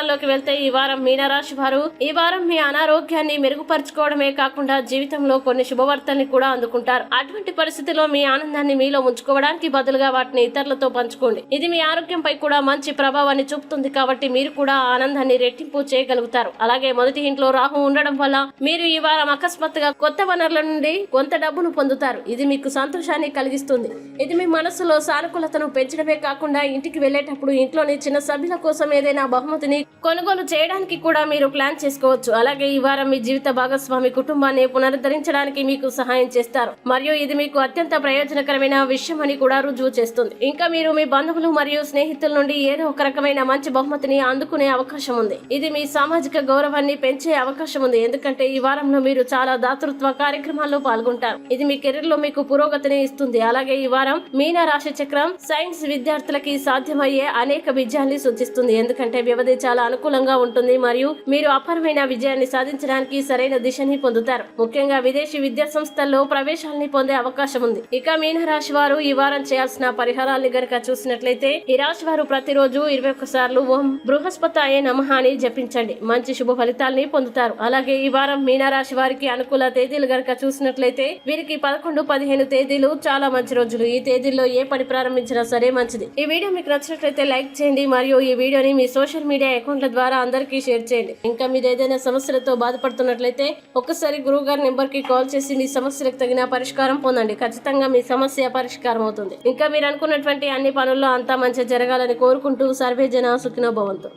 వివరాల్లోకి వెళ్తే ఈ వారం మీనరాశి వారు ఈ వారం మీ అనారోగ్యాన్ని మెరుగుపరచుకోవడమే కాకుండా జీవితంలో కొన్ని శుభవార్తల్ని కూడా అందుకుంటారు. అటువంటి పరిస్థితిలో మీ ఆనందాన్ని మీలో ఉంచుకోవడానికి బదులుగా వాటిని ఇతరులతో పంచుకోండి. ఇది మీ ఆరోగ్యంపై కూడా మంచి ప్రభావాన్ని చూపుతుంది కాబట్టి మీరు కూడా ఆనందాన్ని రెట్టింపు చేయగలుగుతారు. అలాగే మొదటి ఇంట్లో రాహు ఉండడం వల్ల మీరు ఈ వారం అకస్మాత్తుగా కొత్త వనరుల నుండి కొంత డబ్బును పొందుతారు. ఇది మీకు సంతోషాన్ని కలిగిస్తుంది. ఇది మీ మనసులో సానుకూలతను పెంచడమే కాకుండా ఇంటికి వెళ్ళేటప్పుడు ఇంట్లోని చిన్న సభ్యుల కోసం ఏదైనా బహుమతిని కొనుగోలు చేయడానికి కూడా మీరు ప్లాన్ చేసుకోవచ్చు. అలాగే ఈ వారం మీ జీవిత భాగస్వామి కుటుంబాన్ని పునరుద్ధరించడానికి మీకు సహాయం చేస్తారు. మరియు ఇది మీకు అత్యంత ప్రయోజనకరమైన విషయం అని కూడా రుజువు చేస్తుంది. ఇంకా మీరు మీ బంధువులు మరియు స్నేహితుల నుండి ఏదో ఒక రకమైన మంచి బహుమతిని అందుకునే అవకాశం ఉంది. ఇది మీ సామాజిక గౌరవాన్ని పెంచే అవకాశం ఉంది. ఎందుకంటే ఈ వారంలో మీరు చాలా దాతృత్వ కార్యక్రమాల్లో పాల్గొంటారు. ఇది మీ కెరీర్లో మీకు పురోగతిని ఇస్తుంది. అలాగే ఈ వారం మీన రాశి చక్రం సైన్స్ విద్యార్థులకి సాధ్యమయ్యే అనేక విజయాన్ని సూచిస్తుంది. ఎందుకంటే వ్యవధి చాలా అనుకూలంగా ఉంటుంది. మరియు మీరు అపారమైన విజయాన్ని సాధించడానికి సరైన దిశని పొందుతారు. ముఖ్యంగా విదేశీ విద్యా సంస్థల్లో ప్రవేశాలని పొందే అవకాశం ఉంది. ఇక మీనరాశి వారు ఈ వారం చేయాల్సిన పరిహారాన్ని గనక చూసినట్లయితే ఈ రాశి వారు ప్రతిరోజు ఇరవై ఒక్క సార్లు ఓం బృహస్పతాయ నమః అని జపించండి. మంచి శుభ ఫలితాల్ని పొందుతారు. అలాగే ఈ వారం మీనరాశి వారికి అనుకూల తేదీలు గనక చూసినట్లయితే వీరికి పదకొండు పదిహేను తేదీలు చాలా మంచి రోజులు. ఈ తేదీల్లో ఏ పని ప్రారంభించినా సరే మంచిది. ఈ వీడియో మీకు నచ్చినట్లయితే లైక్ చేయండి. మరియు ఈ వీడియోని మీ సోషల్ మీడియా అకౌంట్ల ద్వారా అందరికీ షేర్ చేయండి. ఇంకా మీరు ఏదైనా సమస్యలతో బాధపడుతున్నట్లయితే ఒక్కసారి గురువు గారి నెంబర్కి కాల్ చేసి మీ సమస్యలకు తగిన పరిష్కారం పొందండి. ఖచ్చితంగా మీ సమస్య పరిష్కారం అవుతుంది. ఇంకా మీరు అనుకున్నటువంటి అన్ని పనుల్లో అంతా మంచి జరగాలని కోరుకుంటూ సర్వే జన సుఖినో భవంతు.